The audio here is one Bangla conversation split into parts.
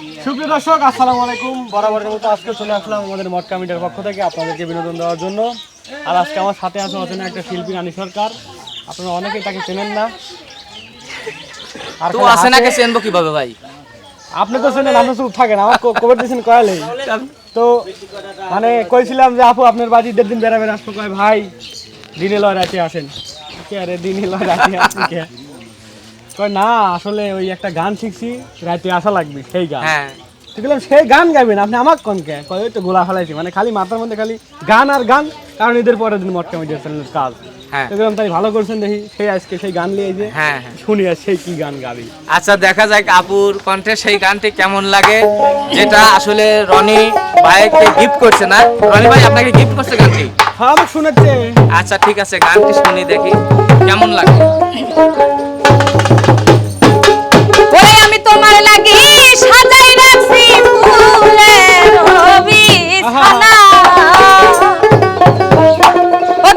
সুপ্রিয় দর্শক আসসালামু আলাইকুম। বরাবরের মতো আজকে চলে আসলাম আমাদের মটকা মিডিয়ার পক্ষ থেকে আপনাদেরকে বিনোদন দেওয়ার জন্য। আর আজকে আমার সাথে আছে অচেনা একটা শিল্পী রানী সরকার। আপনারা অনেকেই তাকে চেনেন না। আর তো চেনবো কীভাবে ভাই? আপনি তো চেনেন আপনি চুপ থাকেন আমার কবে দিয়েছেন কয়ালে তো মানে কইছিলাম যে আপু আপনার বাড়ি দেড় দিন বেড়াবেন। আসব কয় ভাই দিনে লয় রাতে আসেন। কে আরে দিনে লয় রাতে আসেন কে? কয় না আসলে ওই একটা গান শিখছি রাতে আসা লাগবে সেই গান। হ্যাঁ। তো বললাম সেই গান গাইবেন আপনি আমার কনকে কয় ওই তো গোলা ফেলাইছি। মানে খালি মাথার মধ্যে খালি গান আর গান কারণ এদের পরের দিন মটকা মিডিয়া চ্যানেলের কাজ। হ্যাঁ। তাই ভালো করছেন দেখি সেই আজকে সেই গান নিয়ে যে হ্যাঁ হ্যাঁ। শুনি আর সেই কি গান গাবি? আচ্ছা দেখা যাক আপুর কণ্ঠে সেই গানটি কেমন লাগে। যেটা আসলে রনি ভাইকে গিফট করছে না? রনি ভাই আপনাকে গিফট করছে গানটি? হ্যাঁ শুনেছে আচ্ছা ঠিক আছে গানটি শুনি দেখি কেমন লাগে? ওরে আমি তোমার লাগি সাজাই রাখছি ফুলের বিছানা ও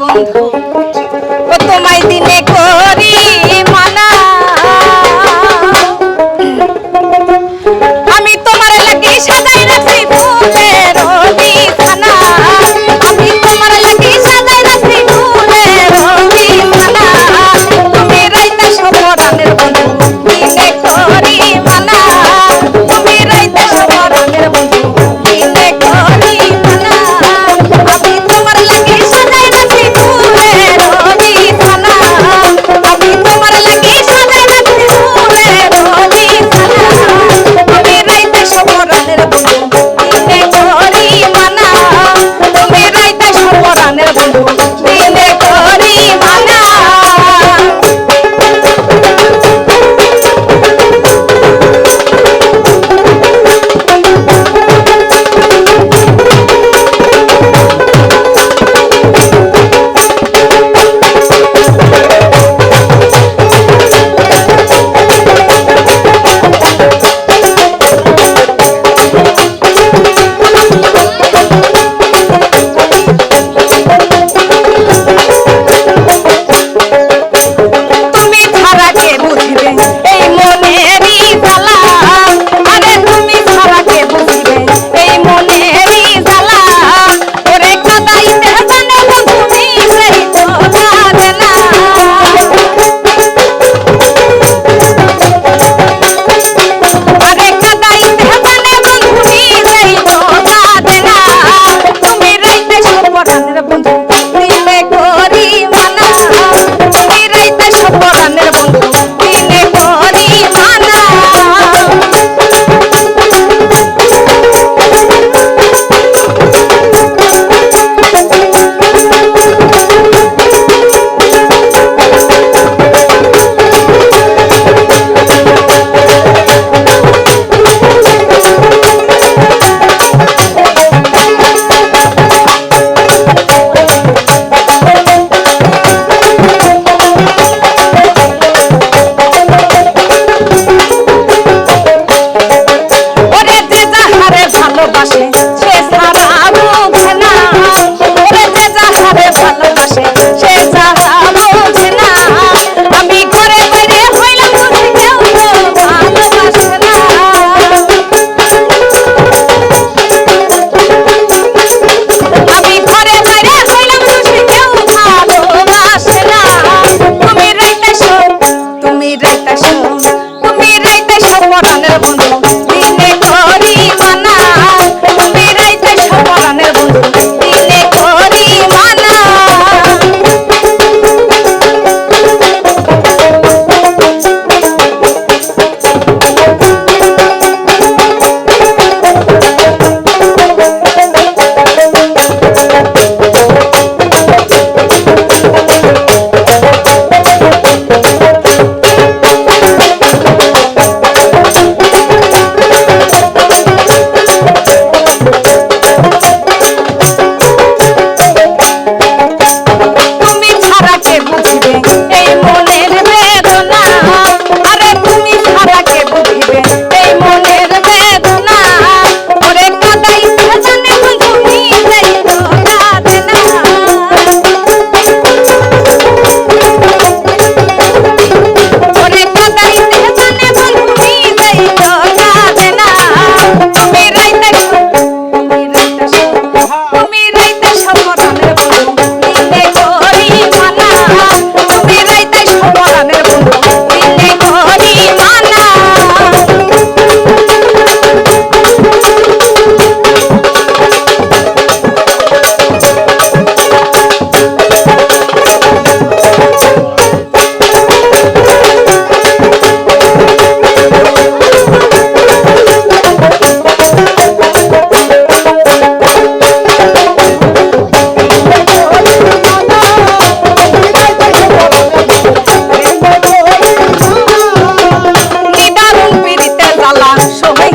বন্ধু।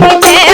Okay.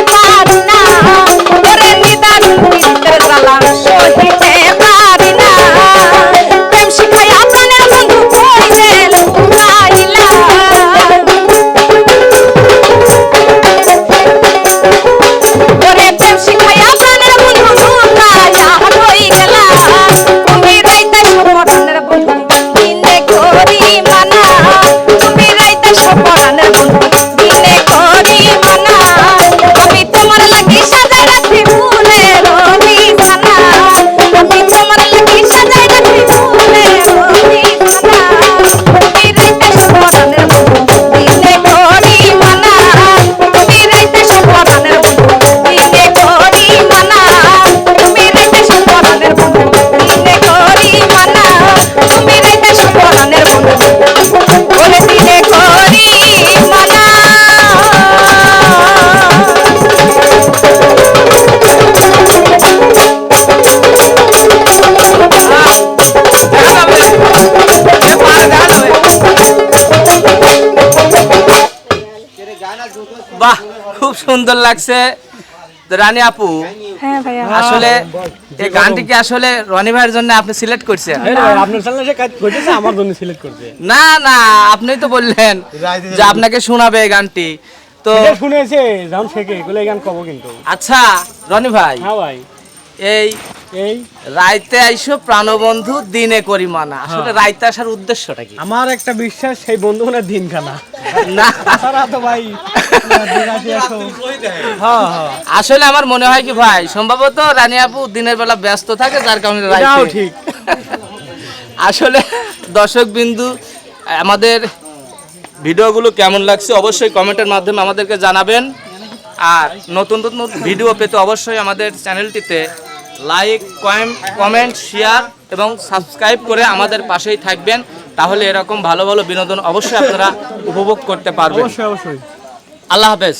সুন্দর লাগছে। রানী আপু হ্যাঁ ভাইয়া। আসলে এই গানটি কি আসলে রনি ভাইয়ের জন্য আপনি সিলেক্ট করছেন? এই রে ভাই, আপনার চ্যানেলে সে কাজ করতেছে আমার জন্য সিলেক্ট করছে। না না আপনি তো বললেন যে আপনাকে শোনাবে এই গানটি। তো শুনেছে যখন শেখে এগুলো গান কব কিন্তু। আচ্ছা রনি ভাই হ্যাঁ ভাই। এই এই রাইতে আইসো প্রাণবন্ধু দিনে করি মানা আসলে রাইতে আসার উদ্দেশ্যটা কি? আমার একটা বিশ্বাস সেই বন্ধু মানে দিন খানা না। তাছাড়া তো ভাই। হ্যাঁ হ্যাঁ। আসলে আমার মনে হয় কি ভাই সম্ভবত রানী আপু দিনের বেলা ব্যস্ত থাকে যার কারণে রাইতে ঠিক। আসলে দর্শক বিন্দু আমাদের ভিডিওগুলো কেমন লাগছে অবশ্যই কমেন্টের মাধ্যমে আমাদেরকে জানাবেন। আর নতুন নতুন ভিডিও পেতে অবশ্যই আমাদের চ্যানেলটিতে লাইক কমেন্ট শেয়ার এবং সাবস্ক্রাইব করে আমাদের পাশেই থাকবেন। তাহলে এরকম ভালো ভালো বিনোদন অবশ্যই আপনারা উপভোগ করতে পারবেন। অবশ্যই অবশ্যই। আল্লাহ হাফেজ।